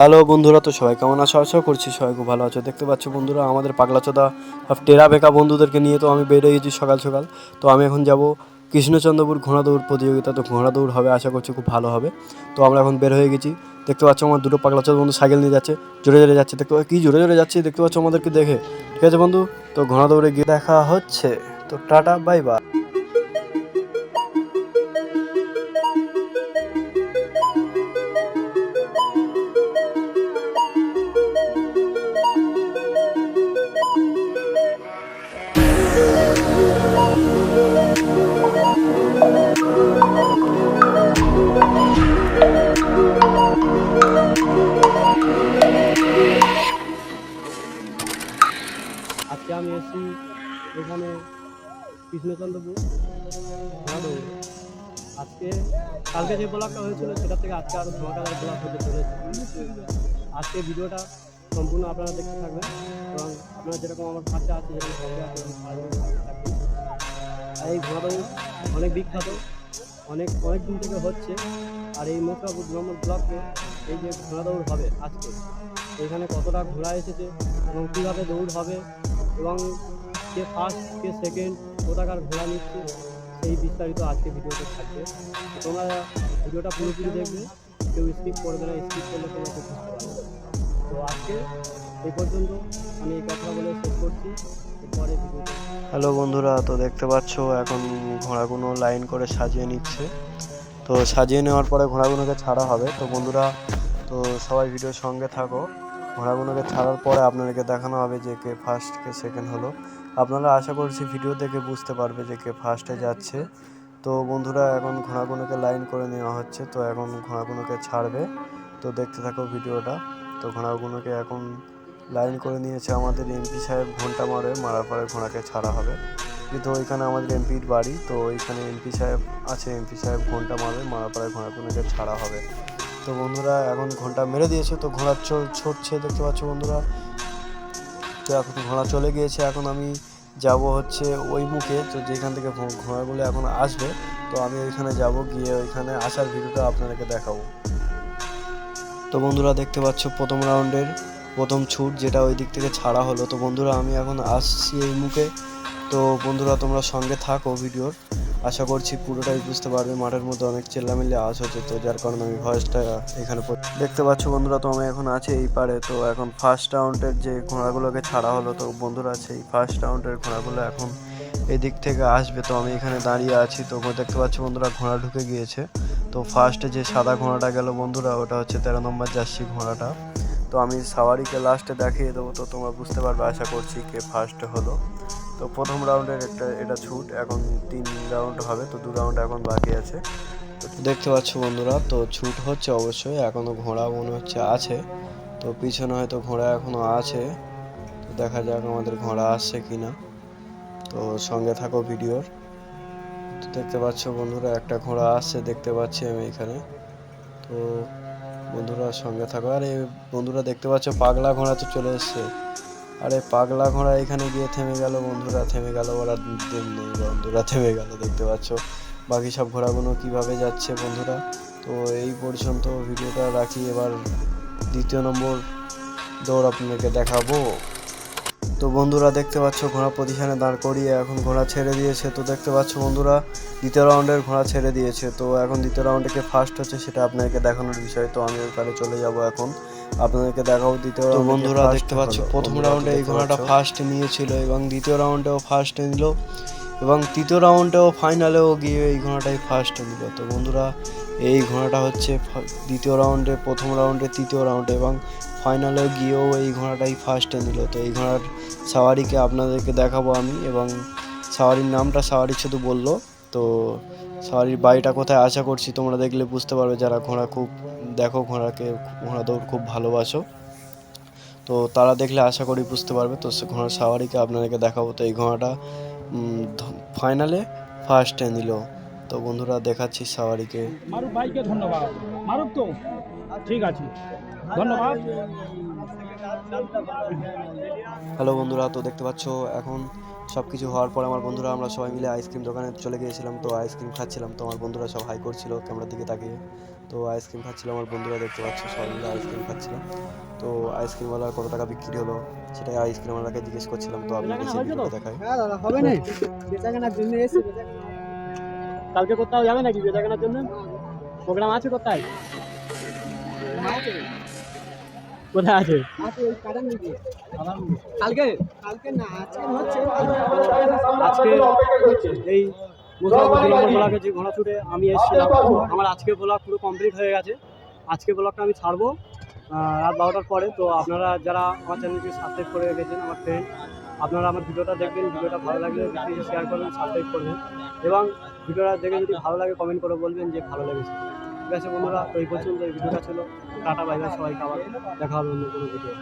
Hello বন্ধুরা, তো সবাই কেমন আছো? আশা করছি সবাই খুব ভালো আছো। দেখতে পাচ্ছ বন্ধুরা, আমাদের পাগলা চোদা সব টেরা বেকা বন্ধুদেরকে নিয়ে তো আমি বেরিয়ে গেছি সকাল সকাল। তো আমি এখন যাব কৃষ্ণচন্দ্রপুর ঘোড়া দৌড় প্রতিযোগিতা। তো ঘোড়া দৌড় হবে, আশা করছি খুব ভালো হবে। তো আমরা এখন বের হয়ে গেছি। দেখতে পাচ্ছ আমার দুটো পাগলা চোদা বন্ধু সাইকেল নিয়ে যাচ্ছে, জোরে জোরে যাচ্ছে। দেখতে কি জোরে জোরে যাচ্ছে? দেখতে পাচ্ছ আমাদেরকে দেখে। ঠিক আছে বন্ধু, তো ঘোড়া দৌড়ে গিয়ে দেখা হচ্ছে। তো টাটা বাই বাই এখানে কৃষ্ণচন্দ্রপুর। ঘোড়াদৌড় আজকে, কালকে যে ব্লগটা হয়েছিল, সেটা থেকে আজকে আরও ধমাকাদার ব্লগ হতে চলেছে। আজকে ভিডিওটা সম্পূর্ণ আপনারা দেখতে থাকবেন এবং আপনারা যেরকম আমার কাছে আছে, যেরকম সঙ্গে আছে। আর এই ঘোড়াদৌড় অনেক বিখ্যাত, অনেক অনেক দিন থেকে হচ্ছে। আর এই মোকরাপুর দু নম্বর ব্লকে এই যে ঘোড়া দৌড় হবে আজকে, এখানে কতটা ঘোড়া এসেছে এবং কীভাবে দৌড় হবে এবং কে ফার্স্ট কে সেকেন্ড কোথাকার ঘোড়া নিচ্ছে, সেই বিস্তারিত আজকে ভিডিওতে থাকবে। তোমরা ভিডিওটা পুরোপুরি দেখবে, কেউ স্কিপ করবে না স্কিপ করলে তোমরা বুঝতে তো আজকে এই পর্যন্ত আমি এই কথা বলে শেষ করছি। এরপরে হ্যালো বন্ধুরা, তো দেখতে পাচ্ছ, এখন ঘোড়াগুলো লাইন করে সাজিয়ে নিচ্ছে। তো সাজিয়ে নেওয়ার পরে ঘোড়াগুলোকে ছাড়া হবে। তো বন্ধুরা, তো সবাই ভিডিওর সঙ্গে থাকো। ঘোড়াগুলোকে ছাড়ার পরে আপনাদেরকে দেখানো হবে যে কে ফার্স্ট কে সেকেন্ড হলো। আপনারা আশা করছি ভিডিও দেখে বুঝতে পারবে যে কে ফার্স্টে যাচ্ছে। তো বন্ধুরা, এখন ঘোড়াগুলোকে লাইন করে নেওয়া হচ্ছে। তো এখন ঘোড়াগুলোকে ছাড়বে। তো দেখতে থাকো ভিডিওটা। তো ঘোড়াগুলোকে এখন লাইন করে নিয়েছে আমাদের এমপি সাহেব ঘণ্টা মারে, মারার পরে ঘোড়াকে ছাড়া হবে। কিন্তু ওইখানে আমাদের এমপির বাড়ি, তো ওইখানে এমপি সাহেব আছে এমপি সাহেব ঘণ্টা মারবে মারার পরে ঘোড়াগুলোকে ছাড়া হবে। তো বন্ধুরা, এখন ঘণ্টা মেরে দিয়েছে, তো ঘোড়া ছুটছে, দেখতে পাচ্ছ বন্ধুরা। তো এখন ঘোড়া চলে গিয়েছে, এখন আমি যাব হচ্ছে ওই মুখে, তো যেখান থেকে ঘোড়াগুলো এখন আসবে, তো আমি ওইখানে যাব, গিয়ে ওইখানে আসার ভিডিওটা আপনাদেরকে দেখাবো। তো বন্ধুরা, দেখতে পাচ্ছ প্রথম রাউন্ডের প্রথম ছুট, যেটা ওই দিক থেকে ছাড়া হলো। তো বন্ধুরা, আমি এখন আসছি এই মুখে। তো বন্ধুরা, তোমরা সঙ্গে থাকো ভিডিওর। আশা করছি পুরোটাই বুঝতে পারবে। মাঠের মধ্যে অনেক চেল্লা চেল্লামিল্লি আওয়াজ হচ্ছে, তো যার কারণে আমি ভয়েসটা এখানে দেখতে পাচ্ছ বন্ধুরা, তো আমি এখন আছি এই পারে তো এখন ফার্স্ট রাউন্ডের যে ঘোড়াগুলোকে ছাড়া হলো, তো বন্ধুরা সেই ফার্স্ট রাউন্ডের ঘোড়াগুলো এখন এদিক থেকে আসবে। তো আমি এখানে দাঁড়িয়ে আছি, তো দেখতে পাচ্ছ বন্ধুরা, ঘোড়া ঢুকে গিয়েছে। তো ফার্স্টে যে সাদা ঘোড়াটা গেল বন্ধুরা, ওটা হচ্ছে তেরো নম্বর জার্সি ঘোড়াটা। তো আমি সাওয়ারিকে লাস্টে দেখিয়ে দেবো, তো তোমরা বুঝতে পারবে, আশা করছি কে ফার্স্ট হলো। তো প্রথম রাউন্ডের একটা এটা ছুট, এখন তিন রাউন্ড হবে, তো দু রাউন্ড এখন বাকি আছে। দেখতে পাচ্ছ বন্ধুরা, তো ছুট হচ্ছে অবশ্যই এখনও ঘোড়া মনে হচ্ছে আছে, তো পিছনে হয়তো ঘোড়া এখনও আছে, তো দেখা যাক আমাদের ঘোড়া আসছে কি না তো সঙ্গে থাকো ভিডিওর। তো দেখতে পাচ্ছ বন্ধুরা, একটা ঘোড়া আসছে, দেখতে পাচ্ছি আমি এখানে। তো বন্ধুরা সঙ্গে থাকো, আর এই বন্ধুরা দেখতে পাচ্ছ পাগলা ঘোড়া তো চলে এসছে। আরে পাগলা ঘোড়া এখানে গিয়ে থেমে গেল বন্ধুরা, থেমে গেল ওরা দিন নেই বন্ধুরা, থেমে গেল, দেখতে পাচ্ছ। বাকি সব ঘোড়াগুলো কীভাবে যাচ্ছে বন্ধুরা? তো এই পর্যন্ত ভিডিওটা রাখি, এবার দ্বিতীয় নম্বর দৌড় আপনাকে দেখাবো। তো বন্ধুরা, দেখতে পাচ্ছ ঘোড়া পজিশনে দাঁড় করিয়ে এখন ঘোড়া ছেড়ে দিয়েছে। তো দেখতে পাচ্ছ বন্ধুরা, দ্বিতীয় রাউন্ডের ঘোড়া ছেড়ে দিয়েছে। তো এখন দ্বিতীয় রাউন্ডে কে ফার্স্ট হচ্ছে সেটা আপনাদেরকে দেখানোর বিষয়। তো আমি ওইখানে চলে যাব এখন। আপনাদেরকে দেখাবো দ্বিতীয় তো বন্ধুরা দেখতে পাচ্ছ প্রথম রাউন্ডে এই ঘোড়াটা ফার্স্ট নিয়েছিল এবং দ্বিতীয় রাউন্ডেও ফার্স্ট নিল এবং তৃতীয় রাউন্ডেও ফাইনালেও গিয়ে এই ঘোড়াটাই ফার্স্ট নিল। তো বন্ধুরা এই ঘোড়াটা হচ্ছে দ্বিতীয় রাউন্ডে প্রথম রাউন্ডে তৃতীয় রাউন্ডে এবং ফাইনালে গিয়েও এই ঘোড়াটাই ফার্স্টে নিল। তো এই ঘোড়ার সাওয়ারিকে আপনাদেরকে দেখাবো আমি এবং সাওয়ারির নামটা সাওয়ারি শুধু বলল। তো সাওয়ারির বাড়িটা কোথায় আশা করছি তোমরা দেখলে বুঝতে পারবে যারা ঘোড়া খুব দেখো ঘোড়াকে ঘোড়া দৌড় খুব ভালোবাসো। তো তারা দেখলে আশা করি বুঝতে পারবে। তো সে ঘোড়ার সাওয়ারিকে আপনাদেরকে দেখাবো। তো এই ঘোড়াটা ফাইনালে ফার্স্ট ফার্স্টে নিল তো বন্ধুরা দেখাচ্ছি সাওয়ারিকে। মারুফ ভাইকে ধন্যবাদ। মারুফ তো ঠিক আছে। ধন্যবাদ। হ্যালো বন্ধুরা তো দেখতে পাচ্ছ এখন সব কিছু হওয়ার পর আমার বন্ধুরা আমরা সবাই মিলে আইসক্রিম দোকানে চলে গিয়েছিলাম। তো আইসক্রিম খাচ্ছিলাম। তো আমার বন্ধুরা সব হাই করছিল ক্যামেরার দিকে তাকিয়ে। তো আইসক্রিম খাচ্ছিলাম আমার বন্ধুরা দেখতে পাচ্ছ সবাই মিলে আইসক্রিম খাচ্ছিলাম তো আইসক্রিমওয়ালা কত টাকা বিক্রি হলো সেটাই আইসক্রিমওয়ালাকে জিজ্ঞেস করছিলাম। তো আপনাকে সেই ভিডিওটা দেখাই। হ্যাঁ দাদা হবে না। বেচাকেনার জন্য এসে কালকে কোথাও যাবে নাকি বেচাকেনার জন্য? প্রোগ্রাম আছে কোথায়? কোথায় আছে? কালকে? কালকে না আজকে হচ্ছে আজকে এই ব্লগে যে ঘোড়া ছুটে আমি এসেছিলাম আমার আজকে ব্লগ পুরো কমপ্লিট হয়ে গেছে। আজকে ব্লগটা আমি ছাড়বো রাত বারোটার পরে। তো আপনারা যারা আমার চ্যানেলকে সাবস্ক্রাইব করে রেখেছেন আমার ফ্রেন্ড আপনারা আমার ভিডিওটা দেখবেন ভিডিওটা ভালো লাগলে শেয়ার করবেন সাবস্ক্রাইব করবেন। এবং ভিডিওটা দেখে যদি ভালো লাগে কমেন্ট করে বলবেন যে ভালো লেগেছে। ঠিক আছে বন্ধুরা? তো এই পর্যন্ত এই ভিডিওটা ছিল টাটা, বাই সবাই আবার দেখা হবে অন্য কোনো ভিডিও